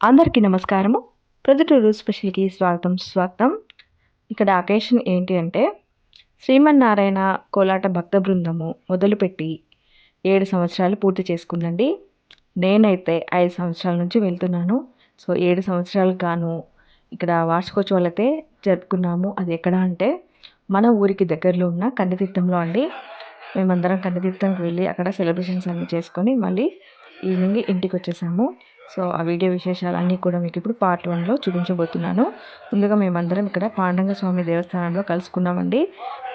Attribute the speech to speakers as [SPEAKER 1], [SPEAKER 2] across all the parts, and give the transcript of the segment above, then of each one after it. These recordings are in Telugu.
[SPEAKER 1] అందరికీ నమస్కారము. ప్రొద్దుటూరు స్పెషల్కి స్వాగతం స్వాగతం. ఇక్కడ అకేషన్ ఏంటి అంటే శ్రీమన్నారాయణ కోలాట భక్త బృందము మొదలుపెట్టి ఏడు సంవత్సరాలు పూర్తి చేసుకుందండి. నేనైతే ఐదు సంవత్సరాల నుంచి వెళ్తున్నాను. సో ఏడు సంవత్సరాలకు గాను ఇక్కడ వార్షికోత్సవాలైతే జరుపుకున్నాము. అది ఎక్కడ అంటే మన ఊరికి దగ్గరలో ఉన్న కందితీర్థంలో అండి. మేమందరం కందితీర్థంకి వెళ్ళి అక్కడ సెలబ్రేషన్స్ అన్నీ చేసుకొని మళ్ళీ ఈవినింగ్ ఇంటికి వచ్చేసాము. సో ఆ వీడియో విశేషాలు అన్నీ కూడా మీకు ఇప్పుడు పార్ట్ వన్లో చూపించబోతున్నాను. ముందుగా మేమందరం ఇక్కడ పాండంగ స్వామి దేవస్థానంలో కలుసుకున్నామండి.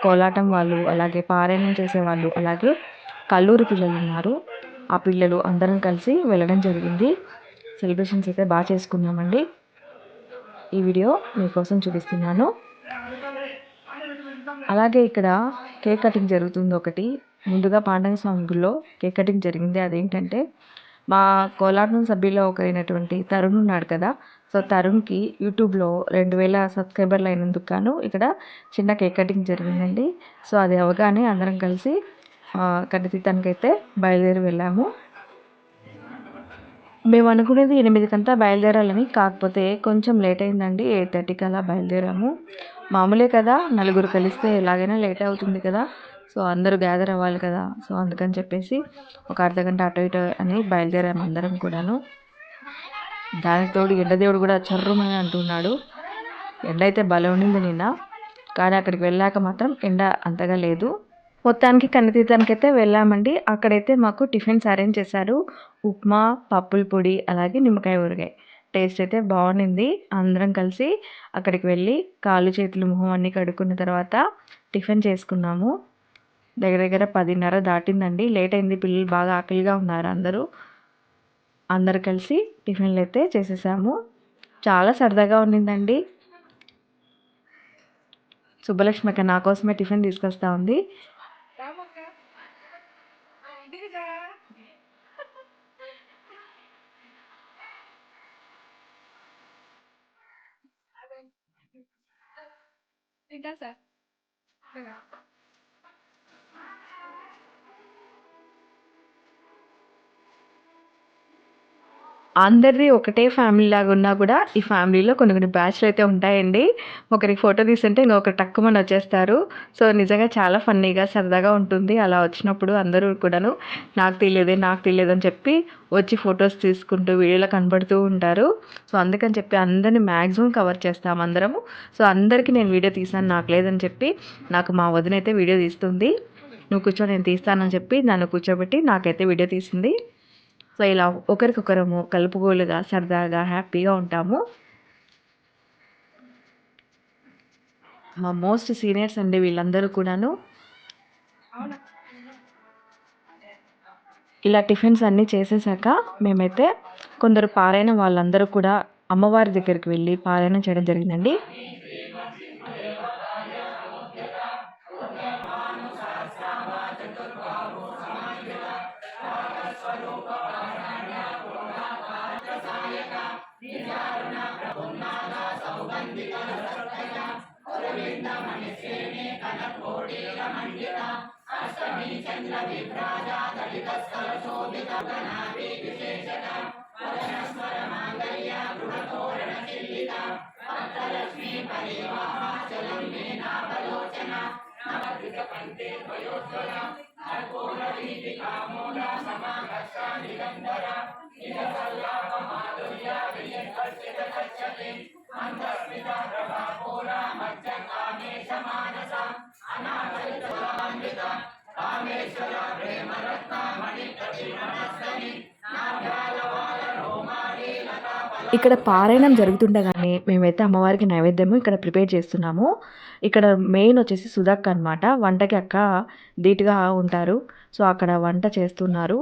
[SPEAKER 1] కోలాటం వాళ్ళు అలాగే పారాయణం చేసేవాళ్ళు అలాగే కల్లూరు పిల్లలు ఉన్నారు. ఆ పిల్లలు అందరం కలిసి వెళ్ళడం జరిగింది. సెలబ్రేషన్స్ అయితే బాగా చేసుకున్నామండి. ఈ వీడియో మీకోసం చూపిస్తున్నాను. అలాగే ఇక్కడ కేక్ కటింగ్ జరుగుతుంది ఒకటి. ముందుగా పాండంగ స్వామి గుళ్ళో కేక్ కటింగ్ జరిగింది. అదేంటంటే మా కోలాటం సభ్యుల్లో ఒకరైనటువంటి తరుణ్ ఉన్నాడు కదా. సో తరుణ్కి యూట్యూబ్లో రెండు వేల సబ్స్క్రైబర్లు అయినందుకు గాను ఇక్కడ చిన్న కేక్ కటింగ్ జరిగిందండి. సో అది అవగానే అందరం కలిసి కన్నతీర్థానికి బయలుదేరి వెళ్ళాము. మేము అనుకునేది ఎనిమిదికంతా బయలుదేరాలని కాకపోతే కొంచెం లేట్ అయిందండి. ఎయిట్ థర్టీకి అలా బయలుదేరాము. మామూలే కదా నలుగురు కలిస్తే ఎలాగైనా లేట్ అవుతుంది కదా. సో అందరూ గ్యాదర్ అవ్వాలి కదా. సో అందుకని చెప్పేసి ఒక అర్ధగంట అటు ఇటు అని బయలుదేరాము అందరం కూడాను. దానికి తోడు ఎండదేవుడు కూడా చర్రుమని అంటున్నాడు. ఎండ అయితే బలం ఉండింది నిన్న. కానీ అక్కడికి వెళ్ళాక మాత్రం ఎండ అంతగా లేదు. మొత్తానికి కన్నతీర్థానికి అయితే వెళ్ళామండి. అక్కడైతే మాకు టిఫిన్స్ అరేంజ్ చేశారు. ఉప్మా పప్పుల పొడి అలాగే నిమ్మకాయ ఊరగాయ. టేస్ట్ అయితే బాగుండింది. అందరం కలిసి అక్కడికి వెళ్ళి కాళ్ళు చేతులు మొహం అన్నీ కడుక్కున్న తర్వాత టిఫిన్ చేసుకున్నాము. దగ్గర దగ్గర పదిన్నర దాటిందండి. లేట్ అయింది. పిల్లలు బాగా ఆకలిగా ఉన్నారు అందరూ. అందరు కలిసి టిఫిన్లు అయితే చేసేసాము. చాలా సరదాగా ఉండిందండి. సుబ్బలక్ష్మి అక్క నా కోసమే టిఫిన్ తీసుకొస్తా ఉంది. సార్. అందరిది ఒకటే ఫ్యామిలీ లాగా ఉన్నా కూడా ఈ ఫ్యామిలీలో కొన్ని కొన్ని బ్యాచ్లు అయితే ఉంటాయండి. ఒకరికి ఫోటో తీస్తుంటే ఇంకొకరు టక్కుమని వచ్చేస్తారు. సో నిజంగా చాలా ఫన్నీగా సరదాగా ఉంటుంది. అలా వచ్చినప్పుడు అందరూ కూడాను నాకు తెలియదే నాకు తెలియదు అని చెప్పి వచ్చి ఫొటోస్ తీసుకుంటూ వీడియోలో కనబడుతూ ఉంటారు. సో అందుకని చెప్పి అందరిని మ్యాక్సిమం కవర్ చేస్తాం అందరము. సో అందరికీ నేను వీడియో తీసాను నాకు లేదని చెప్పి నాకు మా వదిన అయితే వీడియో తీస్తుంది. నువ్వు కూర్చో నేను తీస్తానని చెప్పి నన్ను కూర్చోబెట్టి నాకైతే వీడియో తీసింది. సో ఇలా ఒకరికొకరము కలుపుగోలుగా సరదాగా హ్యాపీగా ఉంటాము. మా మోస్ట్ సీనియర్స్ అండి వీళ్ళందరూ కూడాను. ఇలా టిఫిన్స్ అన్నీ చేసేసాక మేమైతే కొందరు పారైన వాళ్ళందరూ కూడా అమ్మవారి దగ్గరికి వెళ్ళి పారాయణం చేయడం జరిగిందండి. चन्द्रविभ्राजातलितस्तरशोभितगणाभिविशेषता वदनस्वरमाङ्गल्या गृहतोरणशिल्लिता भक्तलक्ष्मी परिवाहाचलं मेनावलोचना नवकृतपन्ते द्वयोज्ज्वला अर्कोणवीतिकामूला समाघर्षा निगन्धरा निजसल्लापमाधुर्या विजयकर्षितकर्षते अन्तस्मिता प्रभा కామేశ్వర ప్రేమ మణి ప్రతిమనస్తని ఇక్కడ పారాయణం జరుగుతుండగానే మేమైతే అమ్మవారికి నైవేద్యము ఇక్కడ ప్రిపేర్ చేస్తున్నాము. ఇక్కడ మెయిన్ వచ్చేసి సుధక్ అనమాట వంటకి అక్క ధీటుగా ఉంటారు. సో అక్కడ వంట చేస్తున్నారు.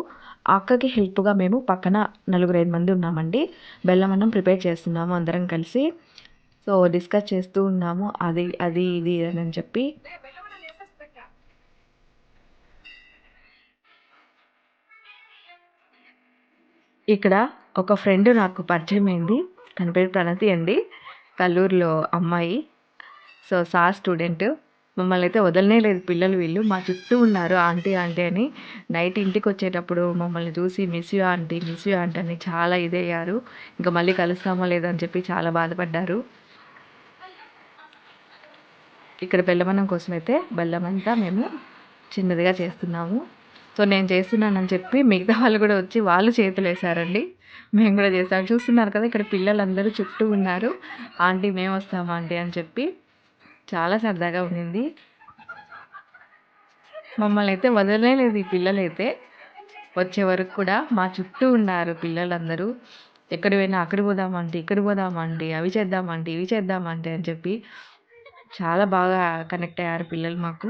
[SPEAKER 1] అక్కకి హెల్ప్గా మేము పక్కన నలుగురు ఐదు మంది ఉన్నామండి. బెల్లం అన్నం ప్రిపేర్ చేస్తున్నాము అందరం కలిసి. సో డిస్కస్ చేస్తూ ఉన్నాము. అది అది ఇది అని చెప్పి. ఇక్కడ ఒక ఫ్రెండ్ నాకు పరిచయం అయింది. తన పేరు ప్రణతి అండి. కల్లూరులో అమ్మాయి. సో సా స్టూడెంట్. మమ్మల్ని అయితే వదలనే లేదు పిల్లలు వీళ్ళు. మా చుట్టూ ఉన్నారు ఆంటీ ఆంటీ అని. నైట్ ఇంటికి వచ్చేటప్పుడు మమ్మల్ని చూసి miss you aunty miss you aunty అని చాలా ఇదయ్యారు ఇంకా మళ్ళీ కలుస్తామో లేదని చెప్పి చాలా బాధపడ్డారు. ఇక్కడ బెల్లమన్నం కోసం అయితే బెల్లం అంతా మేము చిన్నదిగా చేస్తున్నాము. సో నేను చేస్తున్నానని చెప్పి మిగతా వాళ్ళు కూడా వచ్చి వాళ్ళు చేతులు వేసారండి మేము కూడా చేస్తాం. చూస్తున్నారు కదా ఇక్కడ పిల్లలందరూ చుట్టూ ఉన్నారు. ఆంటీ మేము వస్తాం ఆంటీ అని చెప్పి చాలా సరదాగా ఉండింది. మమ్మల్ని అయితే వదలలేదు ఈ పిల్లలైతే. వచ్చే వరకు కూడా మా చుట్టూ ఉన్నారు పిల్లలందరూ. ఎక్కడ పోయినా అక్కడ పోదామంటే ఇక్కడ పోదామంటే అవి చేద్దామంటే ఇవి చేద్దామంటే అని చెప్పి చాలా బాగా కనెక్ట్ అయ్యారు పిల్లలు మాకు.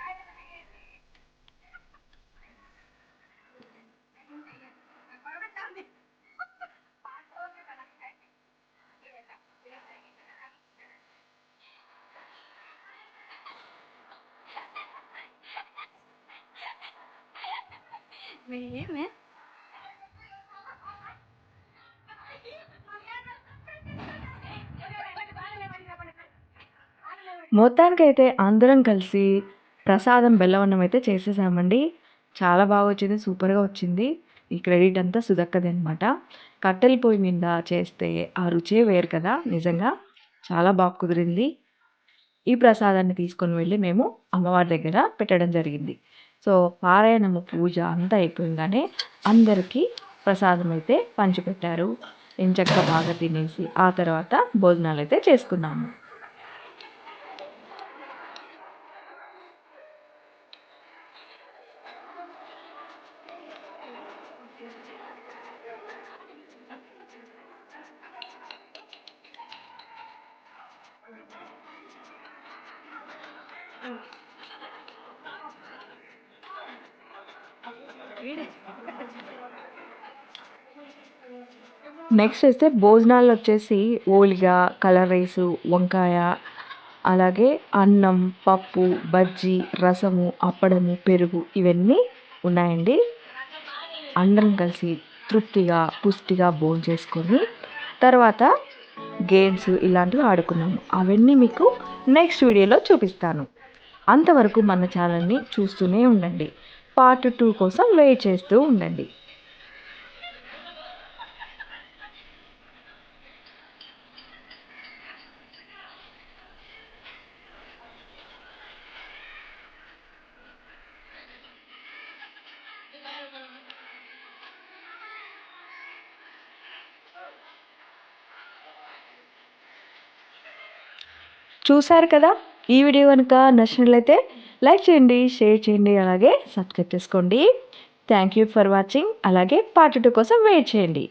[SPEAKER 2] చూలే మేమే
[SPEAKER 1] మొత్తానికైతే అందరం కలిసి ప్రసాదం బెల్లవన్నం అయితే చేసేసామండి. చాలా బాగా వచ్చింది సూపర్గా వచ్చింది. ఈ క్రెడిట్ అంతా సుదక్కది అనమాట కట్టెల పొయ్యి మీద చేస్తే ఆ రుచే వేరు కదా నిజంగా. చాలా బాగా కుదిరింది. ఈ ప్రసాదాన్ని తీసుకొని వెళ్ళి మేము అమ్మవారి దగ్గర పెట్టడం జరిగింది. సో పారాయణము పూజ అంతా అయిపోయిందానే అందరికీ ప్రసాదం అయితే పంచిపెట్టారు. ఎంచక్క బాగా తినేసి ఆ తర్వాత భోజనాలు అయితే చేసుకున్నాము. నెక్స్ట్ వస్తే భోజనాలు వచ్చేసి ఓలిగా కలర్ రైసు వంకాయ అలాగే అన్నం పప్పు బజ్జీ రసము అప్పడము పెరుగు ఇవన్నీ ఉన్నాయండి. అందరం కలిసి తృప్తిగా పుష్టిగా భోజనం చేసుకొని తర్వాత గేమ్స్ ఇలాంటివి ఆడుకున్నాము. అవన్నీ మీకు నెక్స్ట్ వీడియోలో చూపిస్తాను. అంతవరకు మన ఛానల్ని చూస్తూనే ఉండండి. పార్ట్ టూ కోసం వెయిట్ చేస్తూ ఉండండి. చూశారు కదా ఈ వీడియో కనుక నచ్చినట్లయితే లైక్ చేయండి షేర్ చేయండి అలాగే సబ్స్క్రైబ్ చేసుకోండి. థ్యాంక్ యూ ఫర్ వాచింగ్ అలాగే పార్ట్ టూ కోసం వెయిట్ చేయండి.